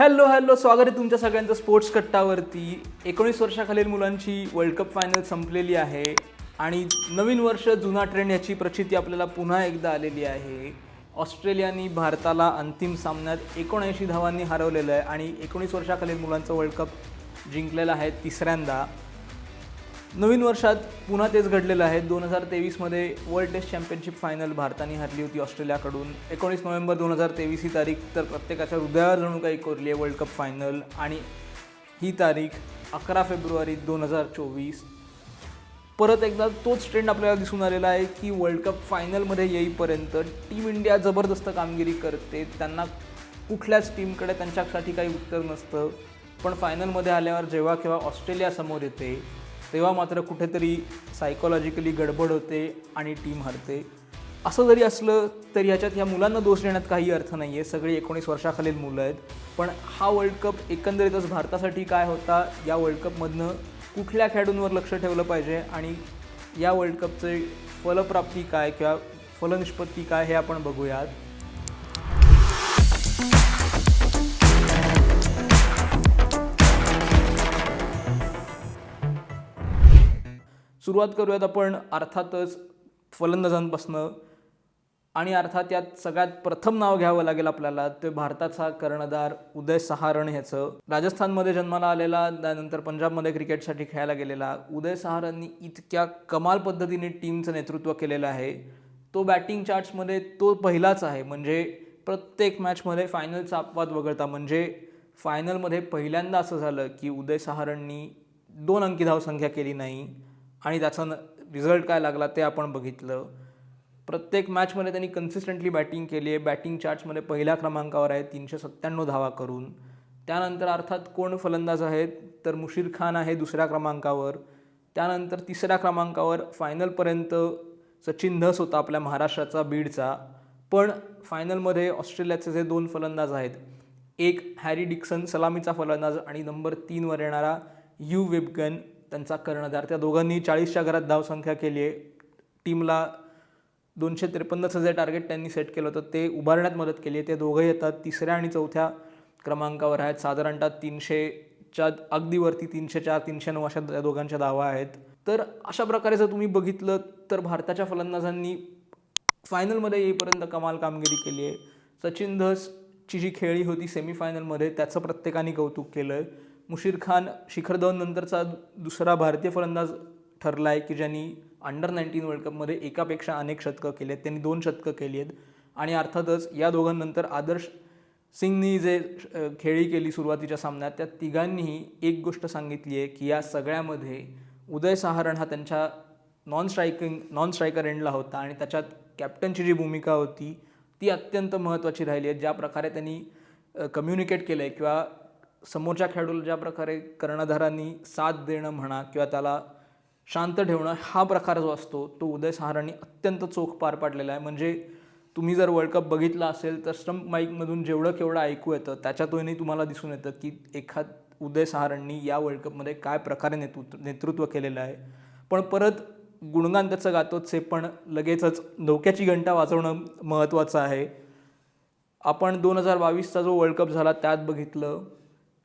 Hello hello स्वागत आहे तुमच्या सगळ्यांचं स्पोर्ट्स कट्टावरती. एकोणीस वर्षाखालील मुलांची वर्ल्ड कप फायनल संपलेली आहे आणि नवीन वर्ष जुना ट्रेंड याची प्रचिती आपल्याला पुन्हा एकदा आलेली आहे. ऑस्ट्रेलियानी भारताला अंतिम सामन्यात एकोणऐंशी धावांनी हरवलेलं आहे आणि एकोणीस वर्षाखालील मुलांचं वर्ल्ड कप जिंकलेलं आहे तिसऱ्यांदा. नवीन वर्षात पुन्हा तेच घडलेलं आहे. दोन हजार तेवीसमध्ये वर्ल्ड टेस्ट चॅम्पियनशिप फायनल भारताने हरली होती ऑस्ट्रेलियाकडून. एकोणीस नोव्हेंबर दोन हजार तेवीस ही तारीख तर प्रत्येकाच्या हृदयावर जणू काही कोरली आहे वर्ल्ड कप फायनल आणि ही तारीख अकरा फेब्रुवारी दोन हजार चोवीस. परत एकदा तोच ट्रेंड आपल्याला दिसून आलेला आहे की वर्ल्ड कप फायनलमध्ये येईपर्यंत टीम इंडिया जबरदस्त कामगिरी करते. त्यांना कुठल्याच टीमकडे त्यांच्यासाठी काही उत्तर नसतं. पण फायनलमध्ये आल्यावर जेव्हा केव्हा ऑस्ट्रेलियासमोर येते तेव्हा मात्र कुठेतरी सायकोलॉजिकली गडबड होते आणि टीम हरते. असं जरी असलं तरी ह्याच्यात ह्या मुलांना दोष देण्यात काही अर्थ नाही आहे सगळी एकोणीस वर्षाखालील मुलं आहेत. पण हा वर्ल्ड कप एकंदरीतच भारतासाठी काय होता या वर्ल्ड कपमधनं कुठल्या खेळाडूंवर लक्ष ठेवलं पाहिजे आणि या वर्ल्ड कपचे फलप्राप्ती काय किंवा फलनिष्पत्ती काय हे आपण बघूयात. सुरुवात करूयात आपण अर्थातच फलंदाजांपासनं. आणि अर्थात यात सगळ्यात प्रथम नाव घ्यावं लागेल आपल्याला ते भारताचा कर्णधार उदय सहारण ह्याचं. राजस्थानमध्ये जन्माला आलेला त्यानंतर पंजाबमध्ये क्रिकेटसाठी खेळायला गेलेला. उदय सहारांनी इतक्या कमाल पद्धतीने टीमचं नेतृत्व केलेलं आहे. तो बॅटिंग चार्ट्समध्ये तो पहिलाच आहे. म्हणजे प्रत्येक मॅचमध्ये फायनलचा अपवाद वगळता. म्हणजे फायनलमध्ये पहिल्यांदा असं झालं की उदय सहारणनी दोन अंकी धावसंख्या केली नाही. आणि त्याचा रिझल्ट काय लागला ते आपण बघितलं. प्रत्येक मॅचमध्ये त्यांनी कन्सिस्टंटली बॅटिंग केली आहे. बॅटिंग चार्ट्समध्ये पहिल्या क्रमांकावर आहे तीनशे सत्त्याण्णव धावा करून. त्यानंतर अर्थात कोण फलंदाज आहेत तर मुशीर खान आहे दुसऱ्या क्रमांकावर. त्यानंतर तिसऱ्या क्रमांकावर फायनलपर्यंत सचिन धस होता आपल्या महाराष्ट्राचा बीडचा. पण फायनलमध्ये ऑस्ट्रेलियाचे जे दोन फलंदाज आहेत एक हॅरी डिक्सन सलामीचा फलंदाज आणि नंबर तीनवर येणारा यू विबगन त्यांचा कर्णधार त्या दोघांनी चाळीसच्या घरात धावसंख्या केली आहे. टीमला दोनशे त्रेपन्नचं जे टार्गेट त्यांनी सेट केलं होतं ते उभारण्यात मदत केली आहे. ते दोघंही येतात. तिसऱ्या आणि चौथ्या क्रमांकावर आहेत. साधारणतः तीनशेच्या अगदीवरती तीनशे चार तीनशे नऊ अशा त्या दोघांच्या धावा आहेत. तर अशा प्रकारे जर तुम्ही बघितलं तर भारताच्या फलंदाजांनी फायनलमध्ये येईपर्यंत कमाल कामगिरी केली आहे. सचिन धसची जी खेळी होती सेमीफायनलमध्ये त्याचं प्रत्येकाने कौतुक केलं आहे मुशीर खान शिखर धवन नंतरचा दुसरा भारतीय फलंदाज ठरला आहे की ज्यांनी अंडर नाईन्टीन वर्ल्ड कपमध्ये एकापेक्षा अनेक शतकं केली आहेत त्यांनी दोन शतकं केली आहेत. आणि अर्थातच या दोघांनंतर आदर्श सिंगनी जे खेळी केली सुरुवातीच्या सामन्यात त्या तिघांनीही एक गोष्ट सांगितली आहे की या सगळ्यामध्ये उदय सहारण हा त्यांच्या नॉन स्ट्रायकिंग नॉन स्ट्रायकर एंडला होता आणि त्याच्यात कॅप्टनची जी भूमिका होती ती अत्यंत महत्त्वाची राहिली आहे. ज्या प्रकारे त्यांनी कम्युनिकेट केलं आहे किंवा समोरच्या खेळाडूला ज्या प्रकारे कर्णधारांनी साथ देणं म्हणा किंवा त्याला शांत ठेवणं हा प्रकार जो असतो तो उदय सहारांनी अत्यंत चोख पार पाडलेला आहे. म्हणजे तुम्ही जर वर्ल्ड कप बघितला असेल तर स्टंप माईकमधून जेवढं केवढं ऐकू येतं त्याच्यातूनही तुम्हाला दिसून येतं की एखाद उदय सहारांनी या वर्ल्ड कपमध्ये काय प्रकारे नेतृत्व नेतृत्व केलेलं आहे. पण परत गुणगान त्याचं गातोच आहे पण लगेचच धोक्याची घंटा वाजवणं महत्त्वाचं आहे. आपण दोन हजार बावीसचा जो वर्ल्ड कप झाला त्यात बघितलं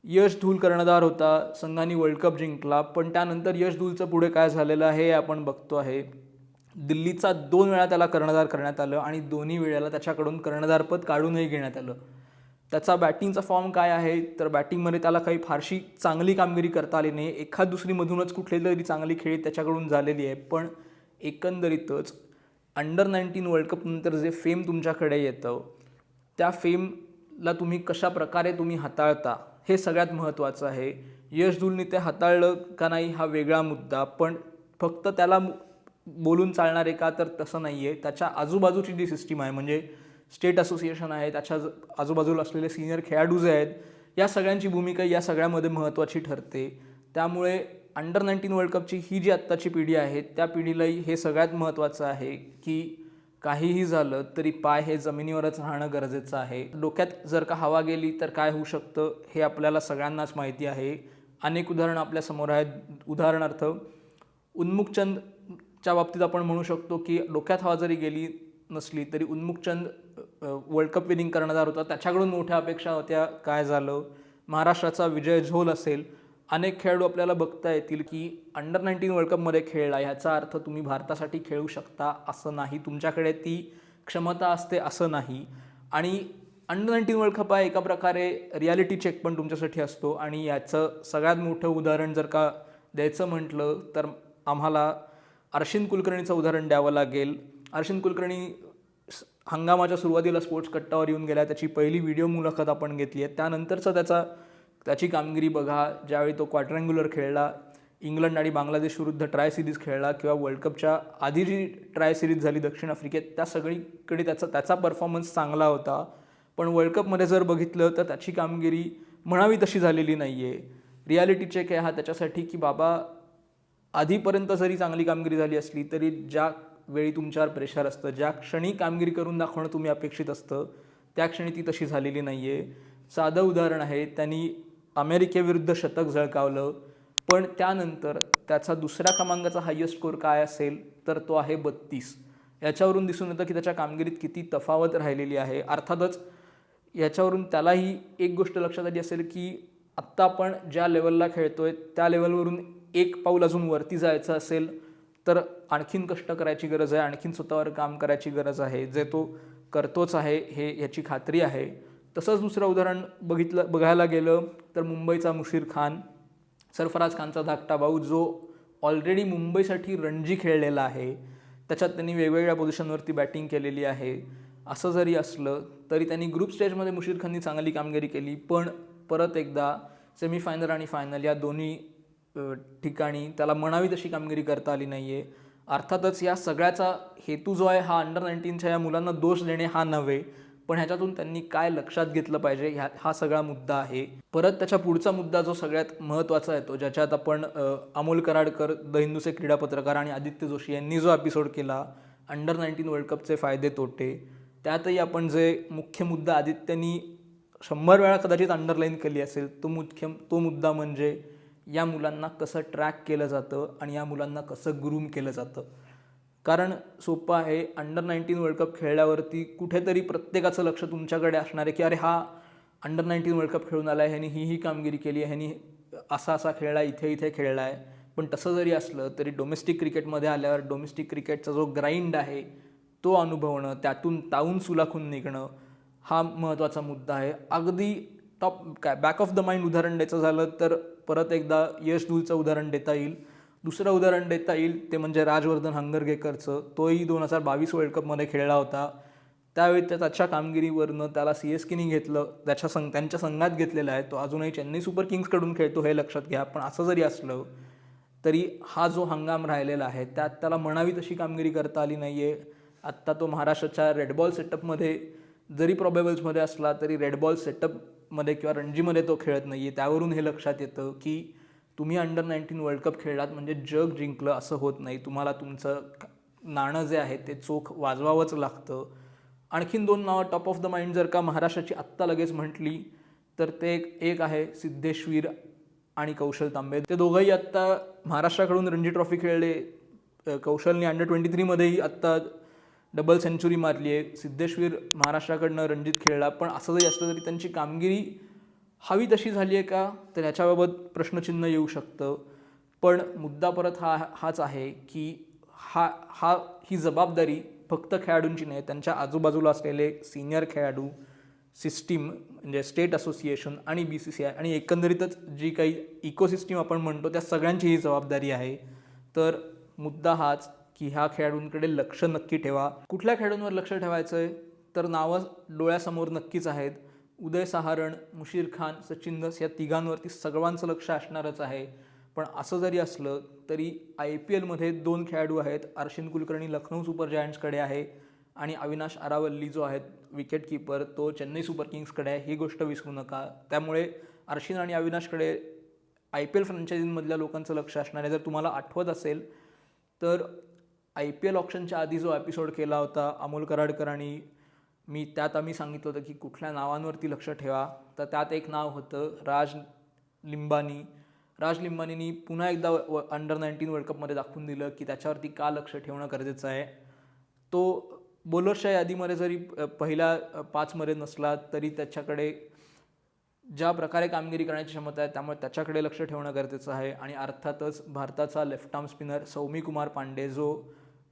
यश धूल कर्णधार होता संघाने वर्ल्ड कप जिंकला पण त्यानंतर यश धूलचं पुढे काय झालेलं आहे हे आपण बघतो आहे. दिल्लीचा दोन वेळा त्याला कर्णधार करण्यात आलं आणि दोन्ही वेळेला त्याच्याकडून कर्णधारपद काढूनही घेण्यात आलं. त्याचा बॅटिंगचा फॉर्म काय आहे? तर बॅटिंगमध्ये त्याला काही फारशी चांगली कामगिरी करता आली नाही. एखाद दुसरीमधूनच कुठली तरी चांगली खेळी त्याच्याकडून झालेली आहे. पण एकंदरीतच अंडर नाईन्टीन वर्ल्ड कपनंतर जे फेम तुमच्याकडे येतं त्या फेमला तुम्ही कशा प्रकारे तुम्ही हाताळता? हे सगळ्यात महत्त्वाचं आहे. यश धुलने ते हाताळलं का नाही हा वेगळा मुद्दा पण फक्त त्याला बोलून चालणार आहे का तर तसं नाही आहे त्याच्या आजूबाजूची जी सिस्टीम आहे म्हणजे स्टेट असोसिएशन आहे त्याच्या आजूबाजूला असलेले सिनियर खेळाडू जे आहेत या सगळ्यांची भूमिका या सगळ्यामध्ये महत्त्वाची ठरते. त्यामुळे अंडर नाईन्टीन वर्ल्ड कपची ही जी आत्ताची पिढी आहे त्या पिढीलाही हे सगळ्यात महत्त्वाचं आहे की काहीही झालं तरी पाय हे जमिनीवरच राहणं गरजेचं आहे. डोक्यात जर का हवा गेली तर काय होऊ शकतं हे आपल्याला सगळ्यांनाच माहिती आहे. अनेक उदाहरणं आपल्यासमोर आहेत. उदाहरणार्थ उन्मुखचंदच्या बाबतीत आपण म्हणू शकतो की डोक्यात हवा जरी गेली नसली तरी उन्मुखचंद वर्ल्ड कप विनिंग कर्णधार होता. त्याच्याकडून मोठ्या अपेक्षा होत्या. काय झालं? महाराष्ट्राचा विजय झोल असेल. अनेक खेळाडू आपल्याला बघता येतील की अंडर नाईन्टीन वर्ल्ड कपमध्ये खेळला. ह्याचा अर्थ तुम्ही भारतासाठी खेळू शकता असं नाही. तुमच्याकडे ती क्षमता असते असं नाही. आणि अंडर नाईन्टीन वर्ल्ड कप हा एका प्रकारे रियालिटी चेक पण तुमच्यासाठी असतो. आणि याचं सगळ्यात मोठं उदाहरण जर का द्यायचं म्हटलं तर आम्हाला अर्शिन कुलकर्णीचं उदाहरण द्यावं लागेल. अर्शिन कुलकर्णी हंगामाच्या सुरुवातीला स्पोर्ट्स कट्टावर येऊन गेला त्याची पहिली व्हिडिओ मुलाखत आपण घेतली आहे. त्यानंतरचा त्याचा त्याची कामगिरी बघा ज्यावेळी तो क्वाड्रँग्युलर खेळला इंग्लंड आणि बांगलादेश विरुद्ध ट्राय सिरीज खेळला किंवा वर्ल्ड कपच्या आधी जी ट्राय सिरीज झाली दक्षिण आफ्रिकेत त्या सगळीकडे त्याचा त्याचा परफॉर्मन्स चांगला होता. पण वर्ल्ड कपमध्ये जर बघितलं तर त्याची कामगिरी म्हणावी तशी झालेली नाही आहे रियालिटी चेक आहे हा त्याच्यासाठी की बाबा आधीपर्यंत जरी चांगली कामगिरी झाली असली तरी ज्या वेळी तुमच्यावर प्रेशर असतं ज्या क्षणी कामगिरी करून दाखवणं तुम्ही अपेक्षित असतं त्या क्षणी ती तशी झालेली नाही आहे साधं उदाहरण आहे त्यांनी अमेरिकेविरुद्ध शतक झळकावलं पण त्यानंतर त्याचा दुसऱ्या क्रमांकाचा हायेस्ट स्कोर काय असेल तर तो आहे बत्तीस. याच्यावरून दिसून येतं की त्याच्या कामगिरीत किती तफावत राहिलेली आहे. अर्थातच याच्यावरून त्यालाही एक गोष्ट लक्षात आली असेल की आत्ता आपण ज्या लेवलला खेळतोय त्या लेवलवरून एक पाऊल अजून वरती जायचं असेल तर आणखीन कष्ट करायची गरज आहे आणखीन स्वतःवर काम करायची गरज आहे. जे तो करतोच आहे हे याची खात्री आहे. तसंच दुसरं उदाहरण बघितलं बघायला गेलं तर मुंबईचा मुशीर खान सरफराज खानचा धाकटा भाऊ जो ऑलरेडी मुंबईसाठी रणजी खेळलेला आहे. त्याच्यात त्यांनी वेगवेगळ्या पोझिशनवरती बॅटिंग केलेली आहे. असं जरी असलं तरी त्यांनी ग्रुप स्टेजमध्ये मुशीर खाननी चांगली कामगिरी केली. पण परत एकदा सेमीफायनल आणि फायनल या दोन्ही ठिकाणी त्याला म्हणावी तशी कामगिरी करता आली नाही आहे अर्थातच या सगळ्याचा हेतू जो आहे हा अंडर नाईन्टीनच्या या मुलांना दोष देणे हा नव्हे. पण ह्याच्यातून त्यांनी काय लक्षात घेतलं पाहिजे ह्या हा सगळा मुद्दा आहे. परत त्याच्या पुढचा मुद्दा जो सगळ्यात महत्त्वाचा आहे तो ज्याच्यात आपण अमोल कराडकर द हिंदूचे क्रीडा पत्रकार आणि आदित्य जोशी यांनी जो एपिसोड केला अंडर नाईन्टीन वर्ल्ड कपचे फायदे तोटे त्यातही आपण जे मुख्य मुद्दा आदित्यनी शंभर वेळा कदाचित अंडरलाईन केली असेल तो मुख्य तो मुद्दा म्हणजे या मुलांना कसं ट्रॅक केलं जातं आणि या मुलांना कसं ग्रूम केलं जातं. कारण सोपं आहे. अंडर नाईन्टीन वर्ल्ड कप खेळल्यावरती कुठेतरी प्रत्येकाचं लक्ष तुमच्याकडे असणार आहे की अरे हा अंडर नाईन्टीन वर्ल्ड कप खेळून आला आहे ह्यानी ही ही कामगिरी केली आहे. ह्यानी असा असा खेळला इथे इथे खेळला आहे पण तसं जरी असलं तरी डोमेस्टिक क्रिकेटमध्ये आल्यावर डोमेस्टिक क्रिकेटचा जो ग्राइंड आहे तो अनुभवणं त्यातून ताऊन सुलाखून निघणं हा महत्त्वाचा मुद्दा आहे. अगदी टॉप काय बॅक ऑफ द माइंड उदाहरण द्यायचं झालं तर परत एकदा यश धूलचं उदाहरण देता येईल. दुसरं उदाहरण देता येईल ते म्हणजे राजवर्धन हंगरगेकरचं. तोही दोन हजार बावीस वर्ल्ड कपमध्ये खेळला होता. त्यावेळी त्याच्या कामगिरीवरनं त्याला सी एस केने घेतलं त्याच्या संघ त्यांच्या संघात घेतलेला आहे. तो अजूनही चेन्नई सुपर किंग्सकडून खेळतो हे लक्षात घ्या. पण असं जरी असलं तरी हा जो हंगाम राहिलेला आहे त्यात त्याला म्हणावी तशी कामगिरी करता आली नाही आहे आत्ता तो महाराष्ट्राच्या रेडबॉल सेटअपमध्ये जरी प्रॉबेबल्समध्ये असला तरी रेडबॉल सेटअपमध्ये किंवा रणजीमध्ये तो खेळत नाही आहे त्यावरून हे लक्षात येतं की तुम्ही अंडर नाईन्टीन वर्ल्ड कप खेळलात म्हणजे जग जिंकलं असं होत नाही. तुम्हाला तुमचं नाणं जे आहे ते चोख वाजवावंच लागतं. आणखीन दोन नावं टॉप ऑफ द माइंड जर का महाराष्ट्राची आत्ता लगेच म्हटली तर ते एक एक आहे सिद्धेश्वीर आणि कौशल तांबे. ते दोघंही आत्ता महाराष्ट्राकडून रणजी ट्रॉफी खेळले. कौशलने अंडर ट्वेंटी थ्रीमध्येही आत्ता डबल सेंचुरी मारली आहे सिद्धेश्वीर महाराष्ट्राकडनं रणजित खेळला. पण असं जरी असलं तरी त्यांची कामगिरी हवी तशी झाली आहे का? तर याच्याबाबत प्रश्नचिन्ह येऊ शकतं. पण मुद्दा परत हा हाच आहे की हा हा ही जबाबदारी फक्त खेळाडूंची नाही त्यांच्या आजूबाजूला असलेले सिनियर खेळाडू सिस्टीम म्हणजे स्टेट असोसिएशन आणि बी सी सी आय आणि एकंदरीतच जी काही इकोसिस्टीम आपण म्हणतो त्या सगळ्यांची ही जबाबदारी आहे. तर मुद्दा हाच की ह्या खेळाडूंकडे लक्ष नक्की ठेवा. कुठल्या खेळाडूंवर लक्ष ठेवायचं आहे तर नावं डोळ्यासमोर नक्कीच आहेत. उदय सहारण मुशीर खान सचिन दस या तिघांवरती सगळ्यांचं लक्ष असणारच आहे. पण असं जरी असलं तरी आय पी एलमध्ये दोन खेळाडू आहेत अर्शिन कुलकर्णी लखनौ सुपर जायंट्सकडे आहे आणि अविनाश आरावल्ली जो आहे विकेटकीपर तो चेन्नई सुपर किंग्सकडे आहे. ही गोष्ट विसरू नका. त्यामुळे अर्शिन आणि अविनाशकडे आय पी एल फ्रँचायझीमधल्या लोकांचं लक्ष असणार आहे. जर तुम्हाला आठवत असेल तर आय पी एल ऑप्शनच्या आधी जो एपिसोड केला होता अमोल कराडकर आणि मी त्यात आम्ही सांगितलं होतं की कुठल्या नावांवरती लक्ष ठेवा. तर त्यात एक नाव होतं राज लिंबानी. राज लिंबानीनी पुन्हा एकदा व अंडर नाईन्टीन वर्ल्ड कपमध्ये दाखवून दिलं की त्याच्यावरती का लक्ष ठेवणं गरजेचं आहे. तो बॉलरच्या यादीमध्ये जरी पहिल्या पाचमध्ये नसला तरी त्याच्याकडे ज्या प्रकारे कामगिरी करण्याची क्षमता आहे त्यामुळे त्याच्याकडे लक्ष ठेवणं गरजेचं आहे. आणि अर्थातच भारताचा left arm spinner Saumy Kumar Pandey जो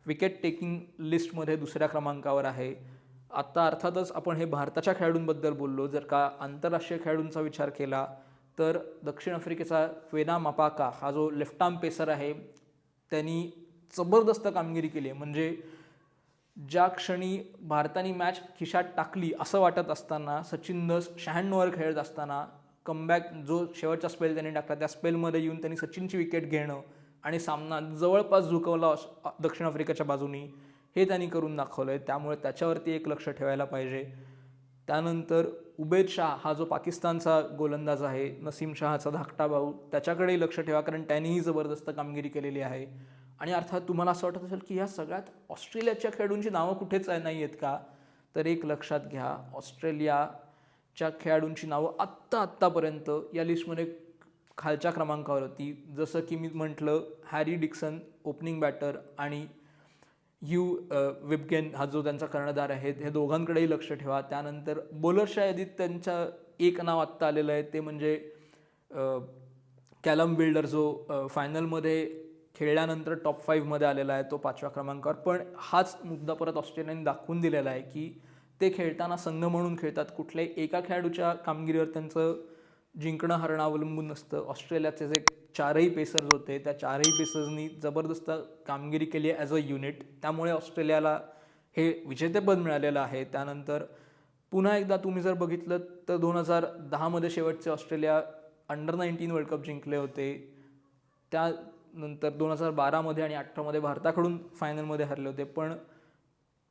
विकेट टेकिंग लिस्टमध्ये दुसऱ्या क्रमांकावर आहे. आत्ता अर्थातच आपण हे भारताच्या खेळाडूंबद्दल बोललो. जर का आंतरराष्ट्रीय खेळाडूंचा विचार केला तर दक्षिण आफ्रिकेचा क्वेना मपाका हा जो लेफ्ट आर्म पेसर आहे त्यांनी जबरदस्त कामगिरी केली. आहे म्हणजे ज्या क्षणी भारताने मॅच खिशात टाकली असं वाटत असताना सचिन दस शहाण्णववर खेळत असताना कमबॅक जो शेवटचा स्पेल त्यांनी टाकला त्या स्पेलमध्ये येऊन त्यांनी सचिनची विकेट घेणं आणि सामना जवळपास झुकवला दक्षिण आफ्रिकेच्या बाजूनी. हे त्यांनी करून दाखवलं आहे त्यामुळे त्याच्यावरती एक लक्ष ठेवायला पाहिजे. त्यानंतर उबेद शाह हा जो पाकिस्तानचा गोलंदाज आहे नसीम शहाचा धाकटा भाऊ त्याच्याकडेही लक्ष ठेवा कारण त्यांनीही जबरदस्त कामगिरी केलेली आहे. आणि अर्थात तुम्हाला असं वाटत असेल की ह्या सगळ्यात ऑस्ट्रेलियाच्या खेळाडूंची नावं कुठेच नाही आहेत का? तर एक लक्षात घ्या ऑस्ट्रेलियाच्या खेळाडूंची नावं आत्ता आत्तापर्यंत या लिस्टमध्ये खालच्या क्रमांकावर होती जसं की मी म्हटलं हॅरी डिक्सन ओपनिंग बॅटर आणि यू विबगेन हा जो त्यांचा कर्णधार आहे हे दोघांकडेही लक्ष ठेवा. त्यानंतर बॉलरच्या यादीत त्यांच्या एक नाव आत्ता आलेलं आहे ते म्हणजे कॅलम बिल्डर जो फायनलमध्ये खेळल्यानंतर टॉप फाईव्हमध्ये आलेला आहे तो पाचव्या क्रमांकावर. पण हाच मुद्दा परत ऑस्ट्रेलियाने दाखवून दिलेला आहे की ते खेळताना संघ म्हणून खेळतात. कुठल्याही एका खेळाडूच्या कामगिरीवर त्यांचं जिंकणं हरणं अवलंबून नसतं. ऑस्ट्रेलियाचे जे चारही पेसर्स होते. त्या चारही पेसर्सनी जबरदस्त कामगिरी केली ॲज अ युनिट त्यामुळे ऑस्ट्रेलियाला हे विजेतेपद मिळालेलं आहे. त्यानंतर पुन्हा एकदा तुम्ही जर बघितलं तर दोन हजार दहामध्ये शेवटचे Australia under nineteen world cup जिंकले होते. त्यानंतर दोन हजार बारामध्ये आणि अठरामध्ये भारताकडून फायनलमध्ये हरले होते. पण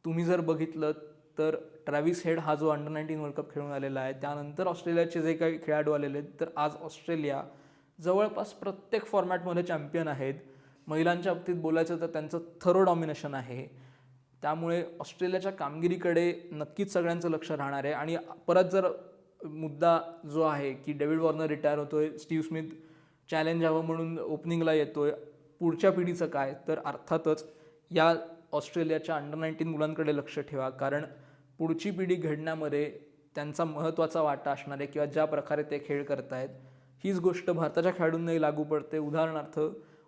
तुम्ही जर बघितलं तर ट्रॅव्हिस हेड हा जो अंडर नाईन्टीन वर्ल्ड कप खेळून आलेला आहे. त्यानंतर ऑस्ट्रेलियाचे जे काही खेळाडू आलेले आहेत तर आज ऑस्ट्रेलिया जवळपास प्रत्येक फॉर्मॅटमध्ये चॅम्पियन आहेत. महिलांच्या बाबतीत बोलायचं तर त्यांचं थरो डॉमिनेशन आहे. त्यामुळे ऑस्ट्रेलियाच्या कामगिरीकडे नक्कीच सगळ्यांचं लक्ष राहणार आहे. आणि परत जर मुद्दा जो आहे की डेव्हिड वॉर्नर रिटायर होतोय स्टीव्ह स्मिथ चॅलेंज हवं म्हणून ओपनिंगला येतोय पुढच्या पिढीचं काय? तर अर्थातच या ऑस्ट्रेलियाच्या अंडर नाईन्टीन मुलांकडे लक्ष ठेवा. कारण पुढची पिढी घडण्यामध्ये त्यांचा महत्त्वाचा वाटा असणार आहे किंवा ज्या प्रकारे ते खेळ करतायत हीच गोष्ट भारताच्या खेळाडूंनाही लागू पडते. उदाहरणार्थ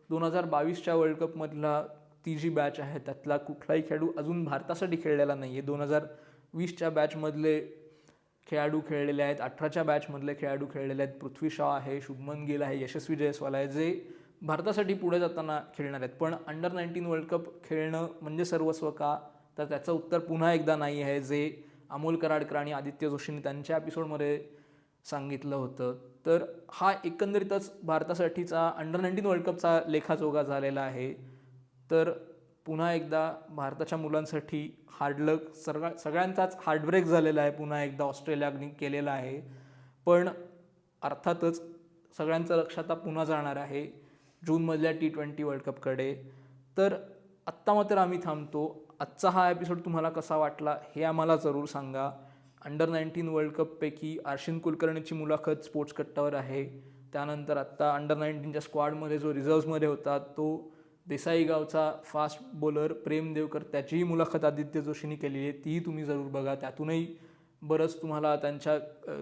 दोन हजार बावीसच्या वर्ल्ड कपमधला ती जी बॅच आहे त्यातला कुठलाही खेळाडू अजून भारतासाठी खेळलेला नाही आहे दोन हजार वीसच्या बॅचमधले खेळाडू खेळलेले आहेत अठराच्या बॅचमधले खेळाडू खेळलेले आहेत. पृथ्वी शॉ आहे शुभमन गिल आहे यशस्वी जयस्वाल आहे जे भारतासाठी पुढे जाताना खेळणार आहेत. पण अंडर नाईन्टीन वर्ल्ड कप खेळणं म्हणजे सर्वस्व का? तर त्याचं उत्तर पुन्हा एकदा नाही आहे जे अमोल कराडकर आणि आदित्य जोशींनी त्यांच्या एपिसोडमध्ये सांगितलं होतं. तर हा एकंदरीतच भारतासाठीचा अंडर नाईन्टीन वर्ल्ड कपचा लेखाजोगा झालेला आहे. तर पुन्हा एकदा भारताच्या मुलांसाठी हार्डलक सगळ्या सगळ्यांचाच हार्डब्रेक झालेला आहे. पुन्हा एकदा ऑस्ट्रेलियाने केलेला आहे. पण अर्थातच सगळ्यांचं लक्ष आता पुन्हा जाणार आहे जूनमधल्या टी ट्वेंटी वर्ल्ड कपकडे तर आत्ता मात्र आम्ही थांबतो. आजचा हा एपिसोड तुम्हाला कसा वाटला हे आम्हाला जरूर सांगा. अंडर नाईन्टीन वर्ल्ड कपपैकी आर्शिन कुलकर्णीची मुलाखत स्पोर्ट्स कट्टावर आहे. त्यानंतर आत्ता अंडर नाईन्टीनच्या स्क्वॉडमध्ये जो रिझर्व्समध्ये होता तो देसाई गावचा फास्ट बॉलर प्रेम देवकर त्याचीही मुलाखत आदित्य जोशींनी केलेली आहे. तीही तुम्ही जरूर बघा. त्यातूनही बरंच तुम्हाला त्यांच्या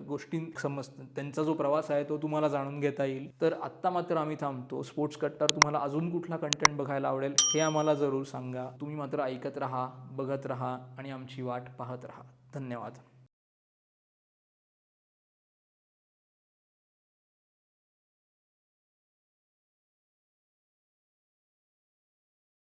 गोष्टी समज त्यांचा जो प्रवास आहे तो तुम्हाला जाणून घेता येईल. तर आत्ता मात्र आम्ही थांबतो. स्पोर्ट्स कट्टावर तुम्हाला अजून कुठला कंटेंट बघायला आवडेल हे आम्हाला जरूर सांगा. तुम्ही मात्र ऐकत राहा बघत राहा आणि आमची वाट पाहत राहा. धन्यवाद.